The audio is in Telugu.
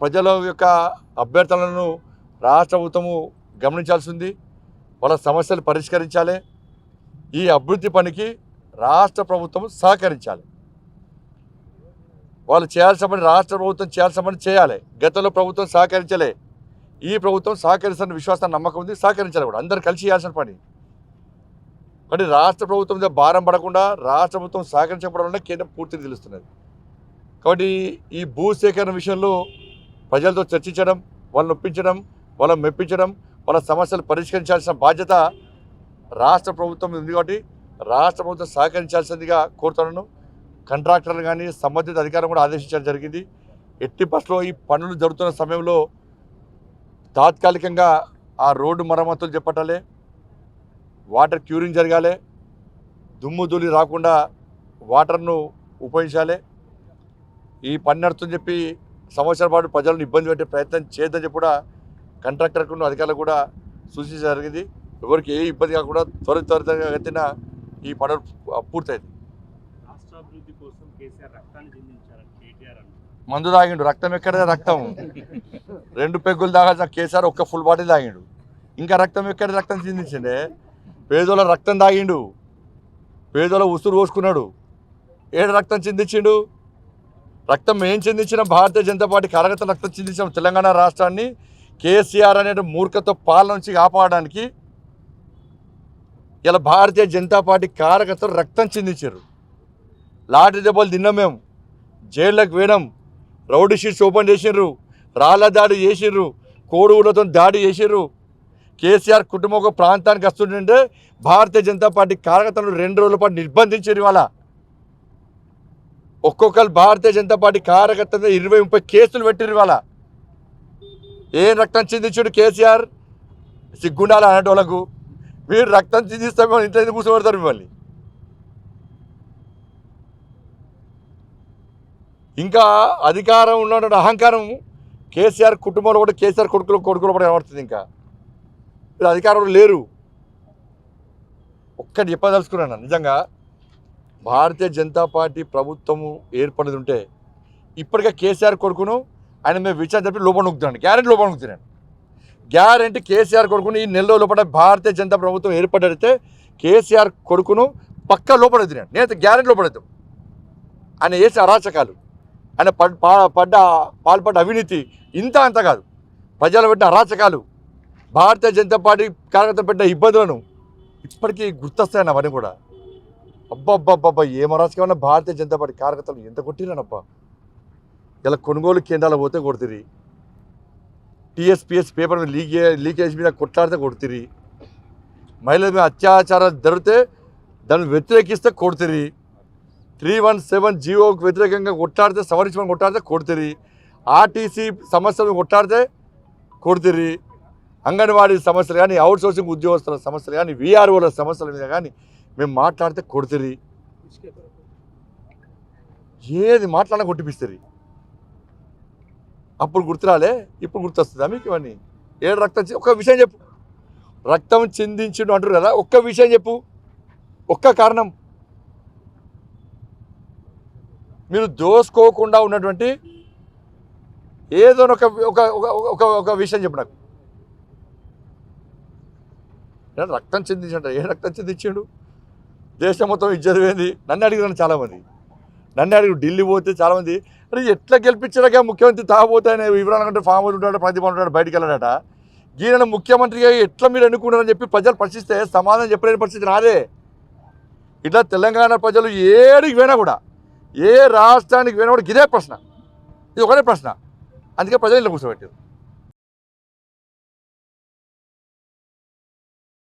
ప్రజల యొక్క అభ్యర్థనలను రాష్ట్ర ప్రభుత్వము గమనించాల్సింది. వాళ్ళ సమస్యలు పరిష్కరించాలి. ఈ అభివృద్ధి పనికి రాష్ట్ర ప్రభుత్వం సహకరించాలి. వాళ్ళు చేయాల్సిన పని రాష్ట్ర ప్రభుత్వం చేయాల్సిన పని చేయాలి. గతంలో ప్రభుత్వం సహకరించలే. ఈ ప్రభుత్వం సహకరిస్తున్న విశ్వాసం నమ్మకం ఉంది. సహకరించాలి కూడా. అందరు కలిసి చేయాల్సిన పని. కానీ రాష్ట్ర ప్రభుత్వం మీద భారం పడకుండా రాష్ట్ర ప్రభుత్వం సహకరించకపోవడం వల్ల కేంద్రం పూర్తిగా తెలుస్తున్నది కాబట్టి ఈ భూ సేకరణ విషయంలో ప్రజలతో చర్చించడం వాళ్ళని ఒప్పించడం వాళ్ళని మెప్పించడం వాళ్ళ సమస్యలు పరిష్కరించాల్సిన బాధ్యత రాష్ట్ర ప్రభుత్వం ఉంది కాబట్టి రాష్ట్ర ప్రభుత్వం సహకరించాల్సిందిగా కోరుతున్నాను. కాంట్రాక్టర్లు కానీ సంబంధిత అధికారం కూడా ఆదేశించడం జరిగింది. ఎట్టి బస్సులో ఈ పనులు జరుగుతున్న సమయంలో తాత్కాలికంగా ఆ రోడ్డు మరమ్మతులు చేపట్టాలి. వాటర్ క్యూరింగ్ జరగాలి. దుమ్ము ధూళి రాకుండా వాటర్ను ఉపయోగించాలి. ఈ పని నడుస్తుందని చెప్పి సంవత్సరాల పాటు ప్రజలను ఇబ్బంది పెట్టే ప్రయత్నం చేయొద్దని చెప్పి కూడా కాంట్రాక్టర్కు అధికారులు కూడా సూచించడం జరిగింది. ఎవరికి ఏ ఇబ్బంది కాకుండా త్వర త్వరితగతిన ఈ పనులు పూర్తయింది. మందు తాగిండు. రక్తం ఎక్కడ రక్తం. రెండు పెగ్గులు తాగాల్సిన కేసీఆర్ ఒక్క ఫుల్ బాటిల్ తాగిండు. ఇంకా రక్తం ఎక్కడ రక్తం చిందించిండే. పేదోళ్ళ రక్తం తాగిండు. పేదోళ్ళ ఉసురు పోసుకున్నాడు. ఏడు రక్తం చిందించిండు? రక్తం ఏం చెందించిన భారతీయ జనతా పార్టీ కరగత రక్తం చెందించిన తెలంగాణ రాష్ట్రాన్ని కేసీఆర్ అనే మూర్ఖతో పాలన నుంచి కాపాడడానికి ఇలా భారతీయ జనతా పార్టీ కార్యకర్తలు రక్తం చెందించారు. లాటరీ దెబ్బలు తిన్నాం మేము. జైళ్ళకు వేయడం రౌడీ షీట్స్ ఓపెన్ చేసిండ్రు. రాళ్ళ దాడి చేసిండ్రు. కోడుగులతో దాడి చేసిండ్రు. కేసీఆర్ కుటుంబం ఒక ప్రాంతానికి వస్తుంటే భారతీయ జనతా పార్టీ కార్యకర్తలు రెండు రోజుల పాటు నిర్బంధించారు ఇవాళ. ఒక్కొక్కరు భారతీయ జనతా పార్టీ కార్యకర్త మీద ఇరవై ముప్పై కేసులు పెట్టిరు వాళ్ళ ఏం రక్తం చిందించుడు కేసీఆర్? సిగ్గుండాలి అనేటోళ్ళకు మీరు రక్తం చిందిస్తే మిమ్మల్ని ఇంట్లో ఎందుకు కూర్చోబెడతారు మిమ్మల్ని? ఇంకా అధికారం ఉన్నటువంటి అహంకారం కేసీఆర్ కుటుంబంలో కూడా కేసీఆర్ కొడుకులు కొడుకులు కూడా కనబడుతుంది ఇంకా. వీళ్ళు అధికారంలో లేరు. ఒక్కటి చెప్పదలుచుకున్నాను నిజంగా. భారతీయ జనతా పార్టీ ప్రభుత్వము ఏర్పడింది ఉంటే ఇప్పటికే కేసీఆర్ కొడుకును ఆయన మేము విచారణ చెప్పి లోపల నొక్కుతున్నాను గ్యారెంటీ లోపల నొక్కుతున్నాను గ్యారెంటీ కేసీఆర్ కొడుకును ఈ నెల లోపల భారతీయ జనతా ప్రభుత్వం ఏర్పడితే కేసీఆర్ కొడుకును పక్క లోపల ఎత్తినాను నేనైతే గ్యారెంటీ లోపడతాం ఆయన వేసే అరాచకాలు ఆయన పడ్డ పాల్పడ్డ అవినీతి ఇంత అంత కాదు. ప్రజలు పెట్టిన అరాచకాలు భారతీయ జనతా పార్టీ కార్యకర్తలు పెట్టిన ఇబ్బందులను ఇప్పటికీ గుర్తొస్తాయి అవన్నీ కూడా. అబ్బబ్బబ్బబ్బా ఏం అరాచకమైన భారతీయ జనతా పార్టీ కార్యకర్తలు ఎంత కొట్టిరనబ్బా ఇలా కొనుగోలు కేంద్రాలు పోతే కొడుతుంది టీఎస్పిఎస్ పేపర్ మీద లీక్ లీకేజ్ మీద కొట్లాడితే కొడుతుంది మహిళల మీద అత్యాచారాలు జరిగితే దాన్ని వ్యతిరేకిస్తే కొడుతుంది త్రీ వన్ సెవెన్ జీవోకి వ్యతిరేకంగా కొట్లాడితే సవరించమని కొట్లాడితే కొడుతుంది ఆర్టీసీ సమస్యలు కొట్లాడితే కొడుతుంది అంగన్వాడీ సమస్యలు కానీ అవుట్సోర్సింగ్ ఉద్యోగస్తుల సమస్యలు కానీ వీఆర్ఓల సమస్యల మీద కానీ మేము మాట్లాడితే కొడుతుంది. ఏది మాట్లాడినా కొట్టిపిస్తుంది. అప్పుడు గుర్తురాలే ఇప్పుడు గుర్తొస్తుందా మీకు ఇవన్నీ? ఏడు రక్తం ఒక ఒక్క విషయం చెప్పు. రక్తం చిందించుడు అంటారు కదా ఒక్క విషయం చెప్పు. ఒక్క కారణం. మీరు దోసుకోకుండా ఉన్నటువంటి ఏదో ఒక ఒక ఒక- ఒక ఒక విషయం చెప్పు నాకు. నేను రక్తం చిందించండి ఏ రక్తం చిందించాడు? దేశం మొత్తం ఇజ్జత నన్ను అడిగినాను చాలామంది. నన్ను అడిగి ఢిల్లీ పోతే చాలామంది అరే ఎట్లా గెలిపించాక ముఖ్యమంత్రి తాగబోతే ఆయన వివరాలు కంటే ఫామ్ ఉంటాడు ప్రతిభ ఉంటాడు బయటికి వెళ్ళాడట. ఈయన ముఖ్యమంత్రిగా ఎట్లా మీరు అనుకున్నారని చెప్పి ప్రజలు ప్రశ్నిస్తే సమాధానం చెప్పలేని పరిస్థితి నాదే. ఇట్లా తెలంగాణ ప్రజలు ఏడికి పోయినా కూడా ఏ రాష్ట్రానికి పోయినా కూడా ఇదే ప్రశ్న. ఇది ఒకటే ప్రశ్న. అందుకే ప్రజలు ఇలా కూర్చోబెట్టారు.